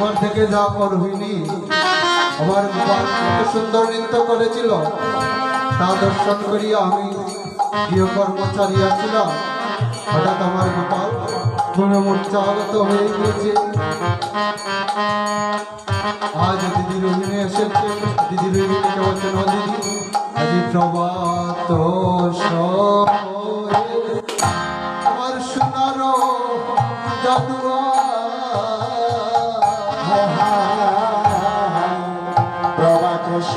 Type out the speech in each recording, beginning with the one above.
একবার থেকে যা করহিনি আমার সুন্দর নৃত্য করেছিল। তা দর্শন করিয়া আমি গৃহ কর্মচারী আছিলাম হঠাৎ আমার গোপাল গুণে মূর্ছাগত হয়ে গিয়েছে। আজ দিদি রোহিণী এসেছে। দিদি রোহিণীকে ও দিদি, আজ প্রভাত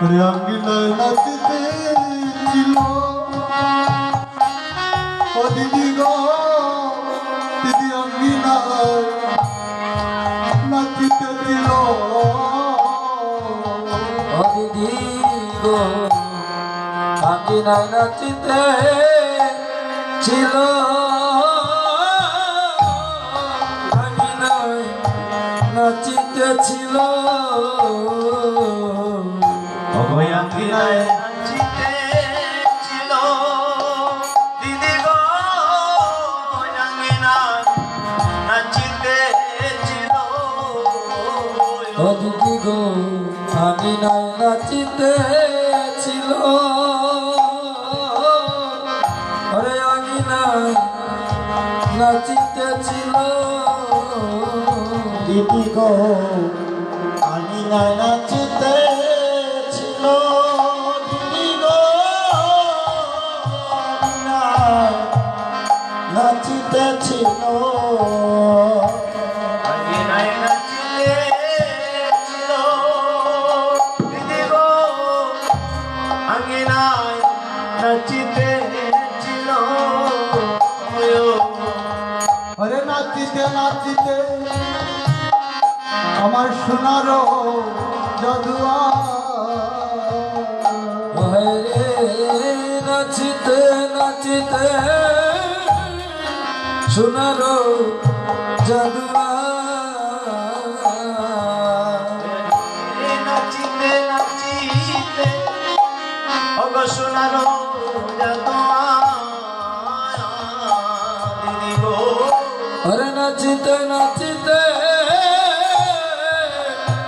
রঙ্গিলায় নাচিতে ছিল ও দিদি গো দিদি অঙ্গিলায় নাচিতে ছিল ও দিদি গো নাই নাচিতে ছিল। নাই নাচিতে ছিল। আমি নাই নাচিতে ছিল। দিদি গো আমি না নাচিতে ছিল। দিদি গো নাচিতে ছিল। সোনার জাদুয়া রে নাচিতে নাচিতে সোনার জাদুয়া নাচিতে নাচিতে অগ সোনার জাতোয়া দিদি গো আরে নাচিতে নাচিতে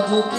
আজ কি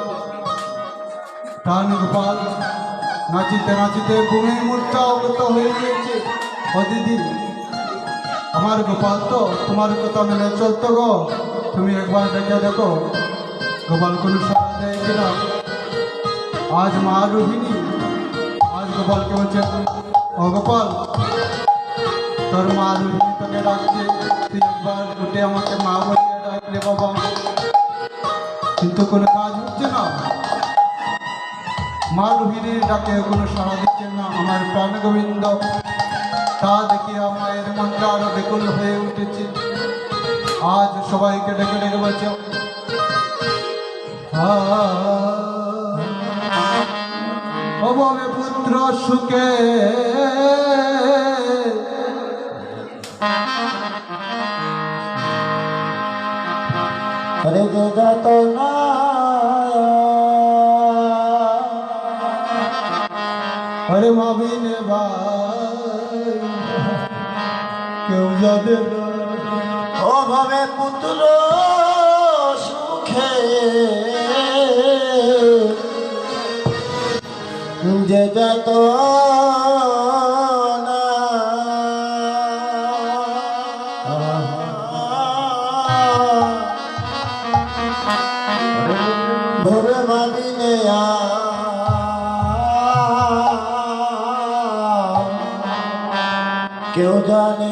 প্রাণ গোপাল। নাচিতে নাচিতে ভূমি মূর্ছা অগত হয়ে গিয়েছে। দিদি, আমার গোপাল তো, তোমার কথা মেনে চলতো গো। তুমি একবার দেখে দেখো, গোপাল কোনো সারা দেয় কিনা? আজ মা রোহিণী, আজ গোপালকে বলছেন ও গোপাল, তোর মা রুহি তোকে ডাকছে, তুই একবার উঠে আমাকে মা বলিয়ে ডাকলে বাবা। কিন্তু কোনো কাজ মা রুহিণীর ডাকে কোনো সাড়া দিচ্ছে না, আমার প্রাণ গোবিন্দ। তা আরও হয়ে আজ সবাইকে ডেকে ডেকে বলছে পুত্র সুখে। কেউ যাবে অভাবে পুত্র সুখে। যে যত কেউ জানে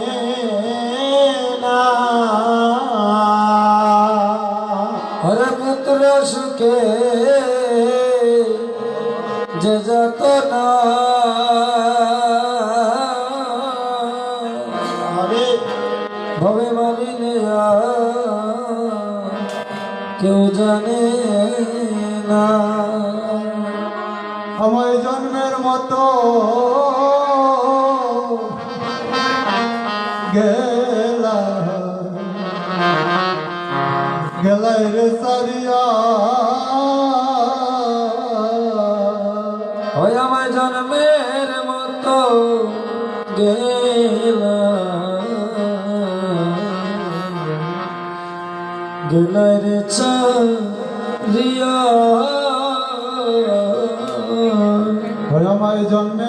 সুখে যে যত না ভবে মারিনে কেউ জানে না। আমায় জন্মের মতো গেলাই রে সারিয়া। ওই আমার জন্মের মতো গেলা। গেলার চারিয়া ওই আমায় জন্মের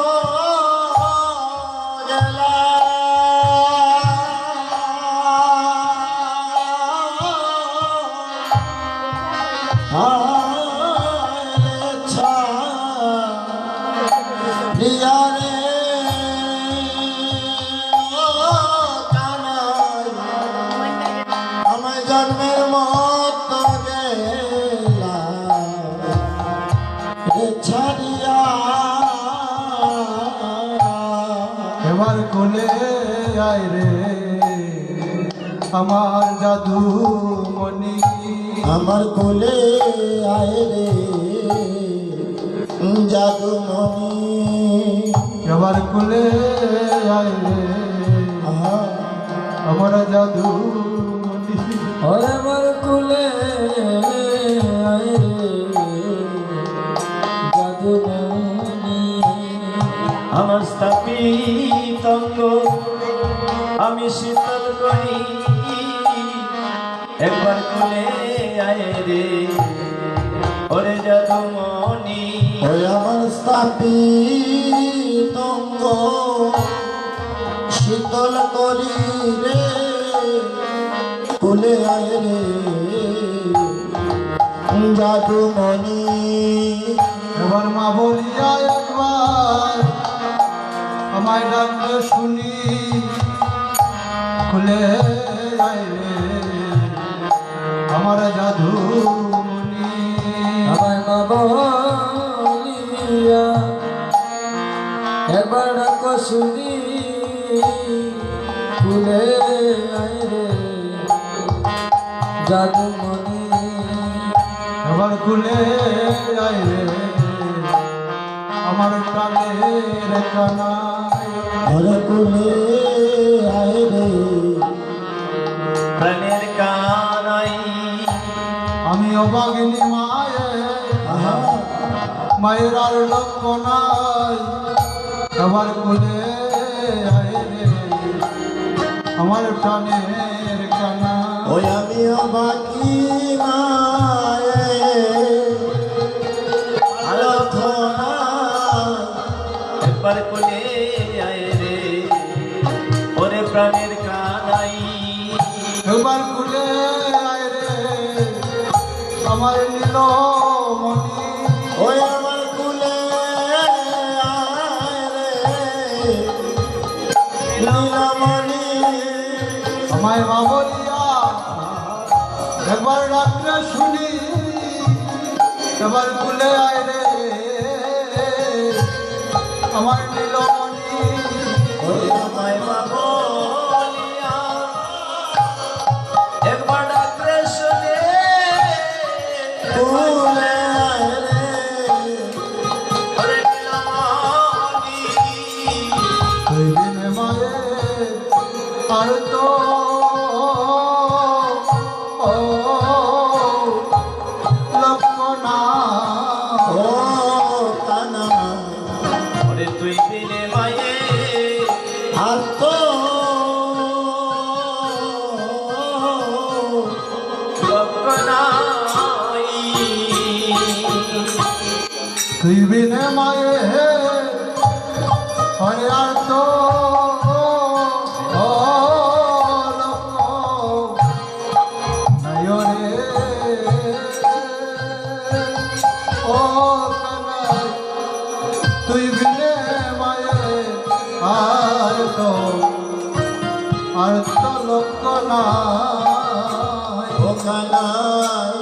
এবার কোলে আয় রে আমার জাদু মনি। আমার কোলে আয় রে জাদুমণি আমার কুলে আয় রে। আমার জাদু ওরে আমার কুলে আয় রে। জাদু আমার স্থাপিত আমি শীতল করি। একবার কোলে আয় রে। ওরে জাদুমণি ওই আমার স্থাপিত শীতল করি রে কোলে আয় রে। জাদুমণি। এবার মা বলিয়া একবার আমায় ডাকলে শুনি। খুলে শুনি আয় রে। জাদু এবার খুলে আয় রে। আমার প্রাণের কানায় কোলে আয় রে। প্রাণের কানাই আমি অবাগিনী মায়ে, মায়ের আর লক্ষ্য নাই। সবার কোলে আমার প্রাণের কানা ওই আমিও বাকি মায়ে শুনি এবার কুলে আয় রে। আমার নীলমণি আর তো লক্ষ নাই। ও কানাই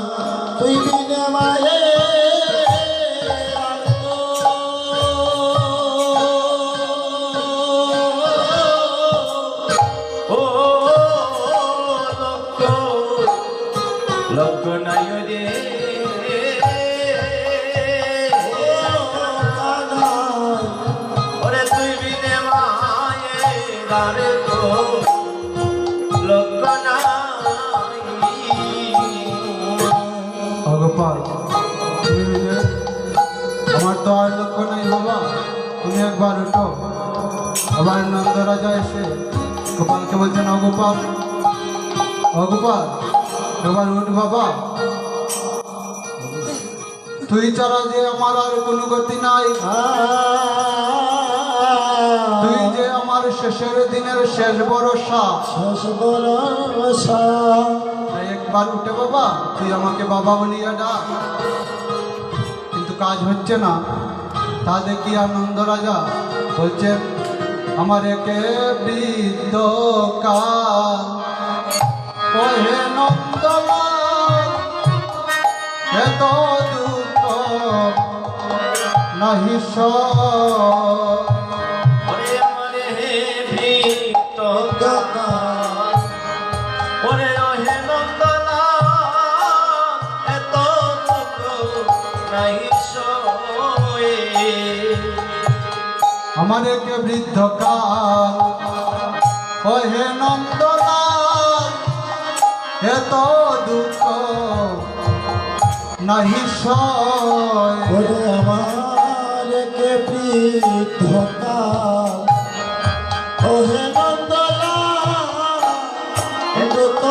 একবার উঠো। আবার নন্দ রাজা এসে গোপালকে বলছেন অগোপাল অগোপাল একবার উঠ বাবা। তুই ছাড়া যে আমার আর কোনো গতি নাই। তুই যে আমার শেষের দিনের শেষ ভরসা। শেষ বরসা একবার উঠে বাবা তুই আমাকে বাবা বলিয়া ডাক। কিন্তু কাজ হচ্ছে না। তা দেখি আনন্দ রাজা? বলছেন আমার একে বৃদ্ধ কাল এত দুঃখ নাহি সব। আমাদের কে কাল? ওহে নন্দলাল এত দুঃখ নাহি ওরে আমার কে বৃদ্ধতা ওহে নন্দলা দুঃখ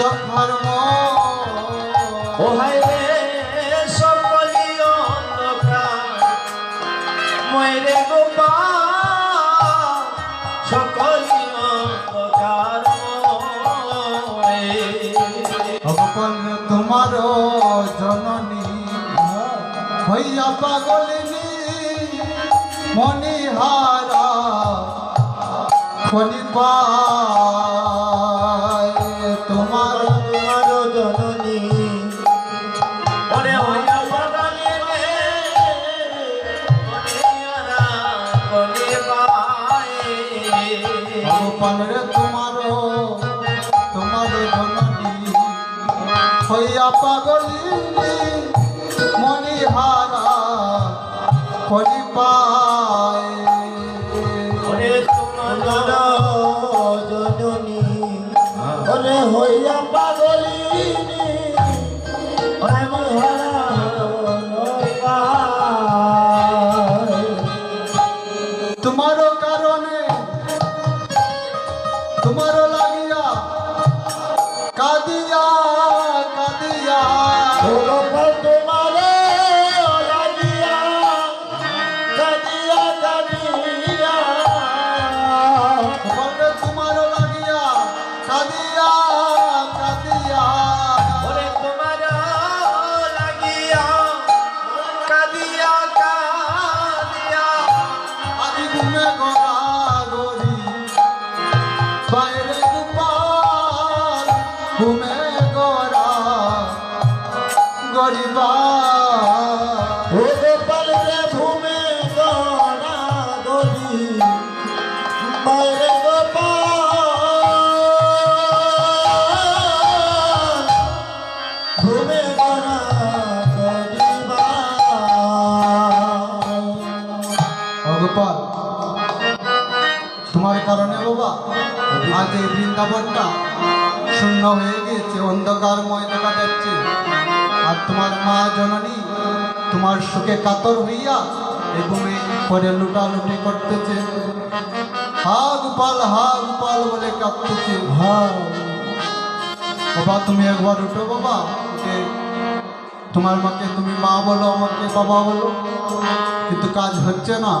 ধর্ম। ও হায় রে সকলি অন্ধকার ময়রে গোপাল সকলি অন্ধকার। অগপল তোমার জননী হইয়া পাগলিনী মণিহারা। গোপাল রে তোমার তোমার জননী হইয়া পাগলিনী মণিহারা পরিপায় ভগপাল তোমার কারণে বাবা, আজ এই বৃন্দাবনটা শূন্য হয়ে গিয়েছে অন্ধকারময় দেখা যাচ্ছে আর তোমার মা জননী তোমার সুখে কাতর হইয়া ভূমি পরে লুটালুটি করতেছে। হা গোপাল হা গোপাল বলে কাঁদতেছে হা বাবা, তুমি একবার উঠো বাবা তোমার মাকে তুমি মা বলো, আমাকে বাবা বলো। কিন্তু কাজ হচ্ছে না।